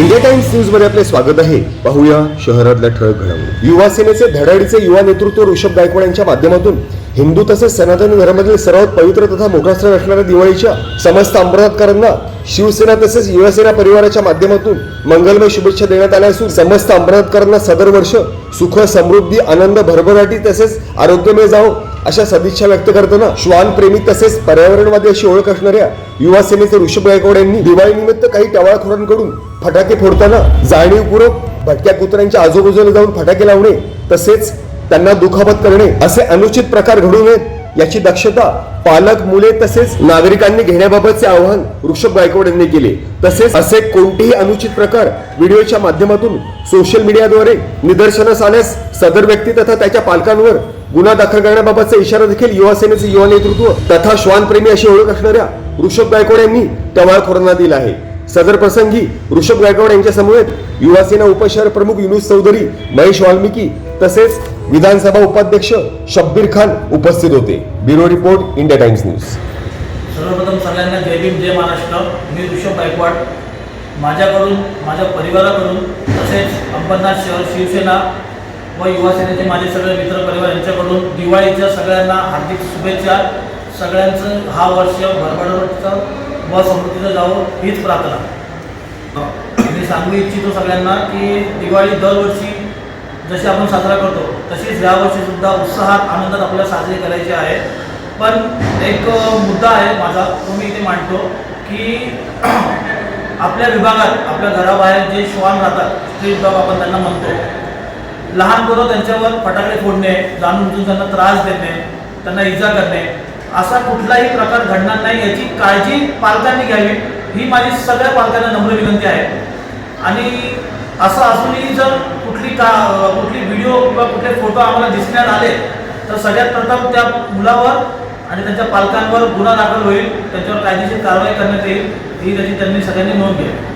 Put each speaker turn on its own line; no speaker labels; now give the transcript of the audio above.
India times न्यूजमध्ये आपले स्वागत आहे. पाहूया शहरातल्या ठळक घडामोडी. युवा सेनेचे धडाडीचे युवा नेतृत्व ऋषभ गायकवाड यांच्या माध्यमातून. हिंदू तसेच सनातन धर्मातील सर्वात पवित्र तथा मोठा सण असणाऱ्या दिवाळीच्या समस्त अंबरनाथकरांना शिवसेना तसेच युवासेना परिवाराच्या माध्यमातून मंगलमय शुभेच्छा देण्यात आल्या असून समस्त अंबरनाथकरांना सदर वर्ष सुख समृद्धी आनंद भरभराटी तसेच आरोग्यमय जावो अशा सदिच्छा व्यक्त करताना श्वान प्रेमी तसेच पर्यावरणवादी अशी ओळख असणाऱ्या युवा सेनेचे ऋषभ गायकवाड यांनी दिवाळी निमित्त काही टवाळखोरांकडून फटाके फोडताना जाणीवपूर्वक भटक्या कुत्र्यांच्या आजूबाजूला जाऊन फटाके लावणे तसेच त्यांना दुखापत करणे असे अनुचित प्रकार घडू नयेत याची दक्षता पालक मुले तसेच नागरिकांनी घेण्याबाबतचे आवाहन ऋषभ गायकवाड यांनी केले. तसेच असे कोणतेही अनुचित प्रकार व्हिडिओच्या माध्यमातून सोशल मीडियाद्वारे निदर्शनास आल्यास सदर व्यक्ती तथा त्याच्या पालकांवर गुन्हा दाखल करण्याबाबतचा इशारा देखील युवा सेनेचे युवा नेतृत्व तथा श्वानप्रेमी अशी ओळख असणाऱ्या ऋषभ गायकवाड यांनी टवाळखोरांना दिला आहे. सदर प्रसंगी ऋषभ गायकवाड यांच्या समवेत युवासेना उपशहर प्रमुख युनुस चौधरी महेश वाल्मिकी तसेच विधानसभा उपाध्यक्ष शब्बीर खान उपस्थित होते. Bureau report India Times news.
सर्वप्रथम सगळ्यांना जय भीम जय महाराष्ट्र. मी ऋषभ गायकवाड. माझ्याकडून माझ्या परिवाराकडून तसेच अंबरनाथ शहर शिवसेना व युवा सेनेचे माझे सगळे मित्र परिवार यांच्याकडून दिवाळीच्या सगळ्यांना हार्दिक शुभेच्छा. सगळ्यांचं हा वर्ष भरभराटीचं व समृद्धीचं जावं हीच प्रार्थना. हो, मी सांगू इच्छितो सगळ्यांना की दिवाळी दरवर्षी जशी आपण साजरा करतो तशीच यावर्षी सुद्धा उत्साहात आनंदात आपल्याला साजरी करायची आहे. पण एक मुद्दा आहे माझा तो मी इथे मांडतो की आपल्या विभागात आपल्या घराबाहेर जे श्वान राहतात ते विभाग आपण त्यांना म्हणतो. लहान मुलं त्यांच्यावर फटाके फोडणे जाणून बुजून त्यांना त्रास देणे त्यांना इजा करणे असा कुठलाही प्रकार घडणार नाही याची काळजी पालकांनी घ्यावी. ही माझी सगळ्या पालकांना नम्र विनंती आहे. आणि असं असूनही जर कुठली का कुठली व्हिडिओ किंवा कुठले फोटो आम्हाला दिसण्यात आले तर सगळ्यात प्रथम त्या मुलावर आणि त्यांच्या पालकांवर गुन्हा दाखल होईल. त्यांच्यावर कायदेशीर कारवाई करण्यात येईल. ही त्याची त्यांनी सगळ्यांनी नोंद घ्यावी.